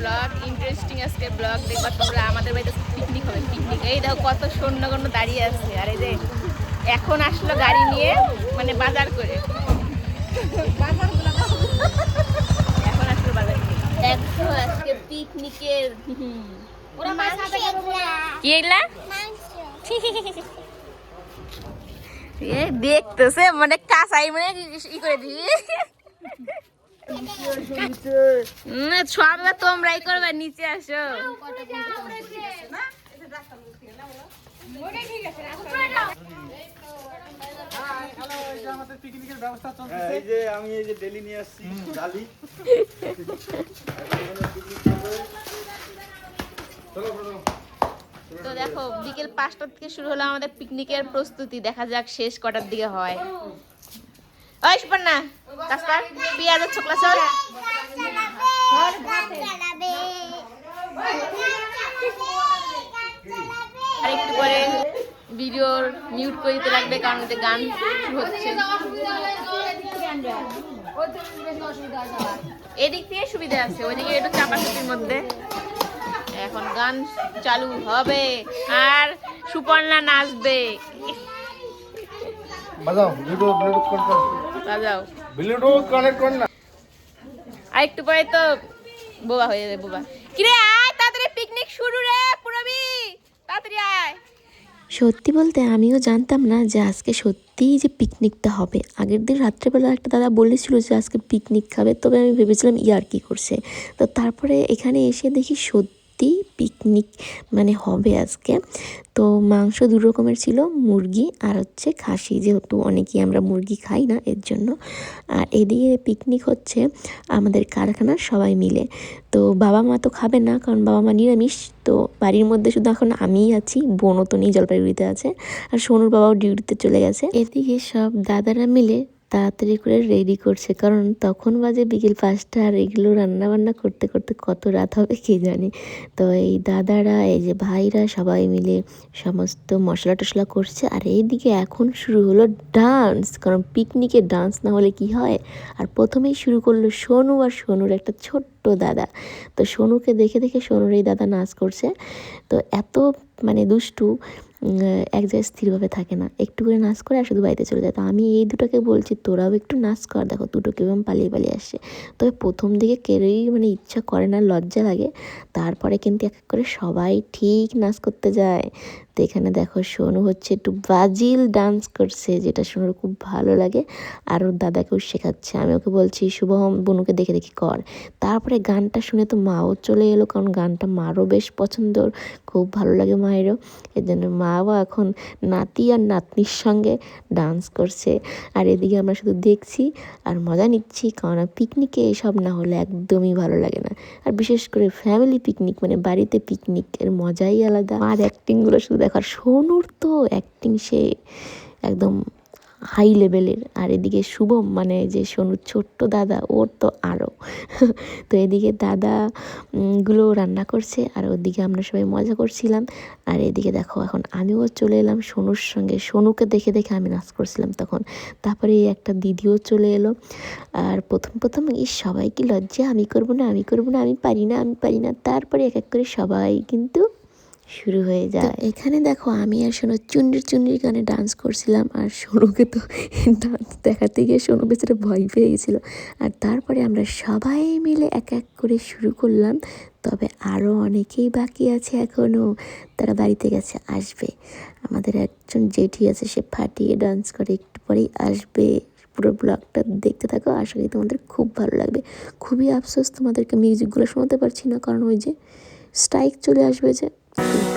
Blog interesting আজকের blog. দেখবা তোমরা আমাদের বাড়িতে পিকনিক হবে পিকনিক এই দেখো কত সৈন্যগণ্য দাঁড়িয়ে আছে। আর এই যে এখন আসলো গাড়ি নিয়ে মানে বাজার করে। এখন আসলো বাজার দেখো আজকে পিকনিকের কি এগুলা দেখতেছে মানে কাঁচাই মানে ই করে দিই না সব এবার তোমরাই করবে নিচে আসো। হ্যাঁ, এই যে আমি এই যে ডেলি নিয়ে আসছি ডালি। তো দেখো বিকেল পাঁচটার থেকে শুরু হলো আমাদের পিকনিকের প্রস্তুতি। দেখা যাক শেষ কটার দিকে হয়। ওই সুপর্ণা কাস্তার পেঁয়াজের ছোকলা চল আর একটু পরে ভিডিওর মিউট করে দিতে লাগবে কারণ এতে গান হচ্ছে এদিক থেকে সুবিধা আছে ওইদিকে একটু চাপাচুপির মধ্যে। এখন গান চালু হবে আর সুপর্ণা নাচবে। বাজাও ব্লুটুথ ব্লুটুথ কোন কোন বাজাও। ব্লুটুথ কানেক্ট কর না। আর একটু পরে তো বোবা হয়ে যাবে বোবা। কিরে আয় তাড়াতাড়ি পিকনিক শুরু রে পুরবি তাড়াতাড়ি আয়। সত্যি বলতে আমিও জানতাম না যে আজকে সত্যিই যে পিকনিকটা হবে। আগের দিন রাত্রেবেলা একটা দাদা বলেছিল যে আজকে পিকনিক খাবে তবে আমি ভেবেছিলাম ইয়ার কি করছে। তো তারপরে এখানে এসে দেখি সত্যি পিকনিক মানে হবে আজকে। তো মাংস দু রকমের ছিল, মুরগি আর হচ্ছে খাসি। যেহেতু অনেকেই আমরা মুরগি খাই না, এর জন্য। আর এদিকে পিকনিক হচ্ছে আমাদের কারখানার সবাই মিলে। তো বাবা মা তো খাবে না, কারণ বাবা মা নিরামিষ। তো বাড়ির মধ্যে শুধু এখন আমিই আছি, বোনও তো নেই, জলপাইগুড়িতে আছে। আর সোনুর বাবাও ডিউটিতে চলে গেছে। এদিকে সব দাদারা মিলে তাড়াতাড়ি করে রেডি করছে। কারণ তখন বাজে বিকেল পাঁচটা আর এগুলো রান্না বান্না করতে করতে কত রাত হবে কে জানে? তো এই দাদারা, এই যে ভাইরা সবাই মিলে সমস্ত মশলা টশলা করছে। আর এইদিকে এখন শুরু হলো ডান্স কারণ পিকনিকে ডান্স না হলে কি হয়? আর প্রথমেই শুরু করল সোনু আর সোনুর একটা ছোট্ট দাদা। তো সোনুকে দেখে দেখে সোনুর এই দাদা নাচ করছে। তো এত মানে দুষ্টু এক জায়গায় স্থিরভাবে থাকে না। একটু করে নাচ করে আর শুধু বাড়িতে চলে যায়। তো আমি এই দুটোকে বলছি, তোরাও একটু নাচ কর। দেখো, দুটো কেমন পালিয়ে পালিয়ে আসে তবে প্রথম দিকে কেউই মানে ইচ্ছা করে না, লজ্জা লাগে। তারপরে কিন্তু এক এক করে সবাই ঠিক নাচ করতে যায়। তো এখানে দেখো সোনু হচ্ছে একটু ব্রাজিল ডান্স করছে, যেটা সোনুর খুব ভালো লাগে। আর ওর দাদাকেও শেখাচ্ছে। আমি ওকে বলছি শুভম বনুকে দেখে দেখি, কর। তারপরে গানটা শুনে তো মাও চলে এলো, কারণ গানটা মারও বেশ পছন্দর খুব ভালো লাগে মায়েরও। এর জন্য মাও এখন নাতি আর নাতনির সঙ্গে ডান্স করছে। আর এদিকে আমরা শুধু দেখছি আর মজা নিচ্ছি, কারণ পিকনিকে এসব না হলে একদমই ভালো লাগে না। আর বিশেষ করে ফ্যামিলি পিকনিক মানে বাড়িতে পিকনিকের মজাই আলাদা। আর অ্যাক্টিংগুলো শুধু দেখার সোনুর তো অ্যাক্টিং সে একদম হাই লেভেলের আর এদিকে শুভম মানে যে সোনুর ছোট্ট দাদা ওর তো আরও তো এদিকে দাদা উম, গুলো রান্না করছে আর ওদিকে আমরা সবাই মজা করছিলাম। আর এদিকে দেখো এখন আমিও চলে এলাম সোনুর সঙ্গে। সোনুকে দেখে দেখে আমি নাচ করছিলাম তখন। তারপরে একটা দিদিও চলে এলো। আর প্রথম প্রথম এই সবাই কি লজ্জা? আমি করব না আমি করব না আমি পারি না আমি পারি না। তারপরে এক এক করে সবাই কিন্তু শুরু হয়ে যায়। এখানে দেখো আমি আর সোনু চুন্ডির চুন্ডির গানে ডান্স করছিলাম আর সোনুকে তো ডান্স দেখাতে গিয়ে সোনু বেচারা ভয় পেয়ে গেছিল। আর তারপরে আমরা সবাই মিলে এক এক করে শুরু করলাম তবে আরও অনেকেই বাকি আছে এখনও তারা বাড়িতে গেছে আসবে। আমাদের একজন জেঠি আছে সে ফাটিয়ে ডান্স করে একটু পরেই আসবে। পুরো ব্লগটা দেখতে থাকো আশা করি তোমাদের খুব ভালো লাগবে। খুবই আফসোস তোমাদেরকে মিউজিকগুলো শোনাতে পারছি না কারণ ওই যে স্ট্রাইক চলে আসবে যে Thank you.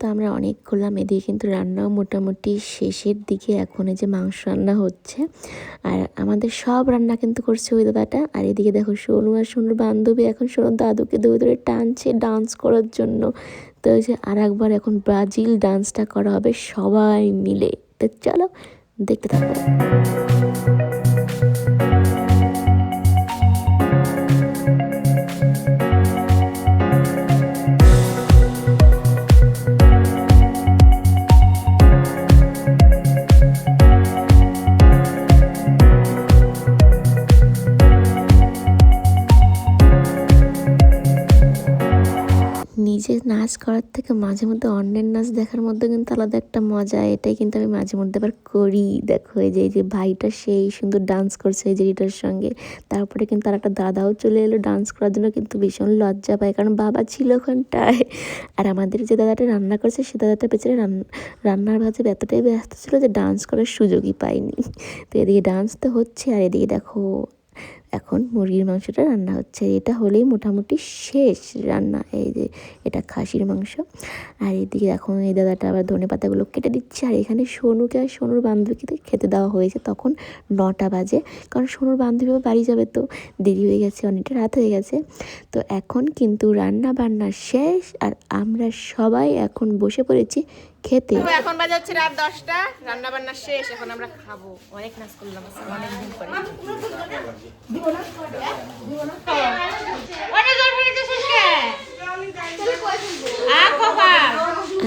তো আমরা অনেক করলাম, এদিকে কিন্তু রান্নাও মোটামুটি শেষের দিকে এখন যে মাংস রান্না হচ্ছে। আর আমাদের সব রান্না কিন্তু করছে ওই দাদাটা। আর এদিকে দেখো সোনু আর সোনুর বান্ধবী এখন সোনুর দাদুকে ধরে ধরে টানছে ডান্স করার জন্য। তো ওই যে আর একবার এখন ব্রাজিল ডান্সটা করা হবে সবাই মিলে। তো চলো দেখতে থাকো। নাচ করার থেকে মাঝে মধ্যে অন্যের নাচ দেখার মধ্যে কিন্তু আলাদা একটা মজা, এটাই কিন্তু আমি মাঝে মধ্যে আবার করি। দেখো, এই যে এই যে ভাইটা সেই সুন্দর ডান্স করছে, এই যে এটার সঙ্গে। তারপরে কিন্তু আর একটা দাদাও চলে এলো ডান্স করার জন্য, কিন্তু ভীষণ লজ্জা পায়, কারণ বাবা ছিল ওখানটায়। আর আমাদের যে দাদাটা রান্না করছে, সে দাদাটা পেছনে রান- রান্নার ভাজে এতটাই ব্যস্ত ছিল যে ডান্স করার সুযোগই পায়নি। তো এদিকে ডান্স তো হচ্ছে, আর এদিকে দেখো এখন মুরগির মাংসটা রান্না হচ্ছে। এটা হলেই মোটামুটি শেষ রান্না। এই যে, এটা খাসির মাংস। আর এদিকে এখন এই দাদাটা আবার ধনে পাতাগুলো কেটে দিচ্ছে। আর এখানে সোনুকে আর সোনুর বান্ধবীকে খেতে দেওয়া হয়েছে তখন নটা বাজে। কারণ সোনুর বান্ধবীও বাড়ি যাবে তো, দেরি হয়ে গেছে, অনেকটা রাত হয়ে গেছে। তো এখন কিন্তু রান্না বান্না শেষ। আর আমরা সবাই এখন বসে পড়েছি খেতে। এখন বাজে হচ্ছে রাত দশটা রান্না বান্না শেষ এখন আমরা খাব। অনেক নাচ করলাম আজকে, অনেক দিন পরে।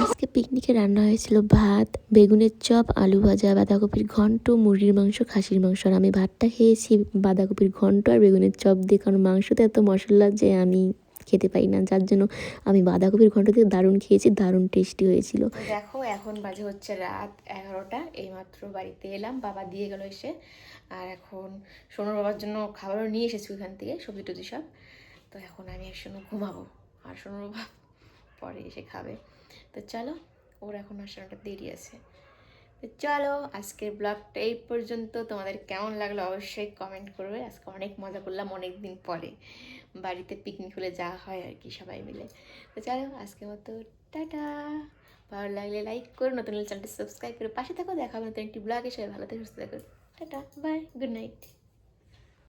আজকে পিকনিকে রান্না হয়েছিল ভাত বেগুনের চপ আলু ভাজা বাঁধাকপির ঘন্ট মুরগির মাংস খাসির মাংস। আর আমি ভাতটা খেয়েছি বাঁধাকপির ঘন্ট আর বেগুনের চপ দিয়ে কারণ মাংসতে এত মশলা যে আমি খেতে পারি না, যার জন্য আমি বাঁধাকপির ঘন্ট দিয়ে দারুণ খেয়েছি, দারুণ টেস্টি হয়েছিল। দেখো, এখন বাজে হচ্ছে রাত এগারোটা, এইমাত্র বাড়িতে এলাম, বাবা দিয়ে গেল এসে। আর এখন সোনুর বাবার জন্য খাবারও নিয়ে এসেছি ওখান থেকে, সবজি টবজি সব। তো এখন আমি একসঙ্গে ঘুমাবো, আর সোনুর বাবা পরে এসে খাবে। তো চলো, ওর এখন আসার দেরি আছে। চলো, আজকের ব্লগটা এই পর্যন্ত। তোমাদের কেমন লাগল অবশ্যই কমেন্ট করবে। আজকে অনেক মজা করলাম অনেক দিন পরে। বাড়িতে পিকনিক হলে যাওয়া হয় আর কি সবাই মিলে। তো চলো, আজকের মতো টাটা। ভালো লাগলে লাইক করো, নতুন চ্যানেলটি সাবস্ক্রাইব করে। পাশে থাকো, দেখা হবে নতুন একটি ব্লগে সবাই ভালো থেকে, সুস্থ থাকো। Tata bye good night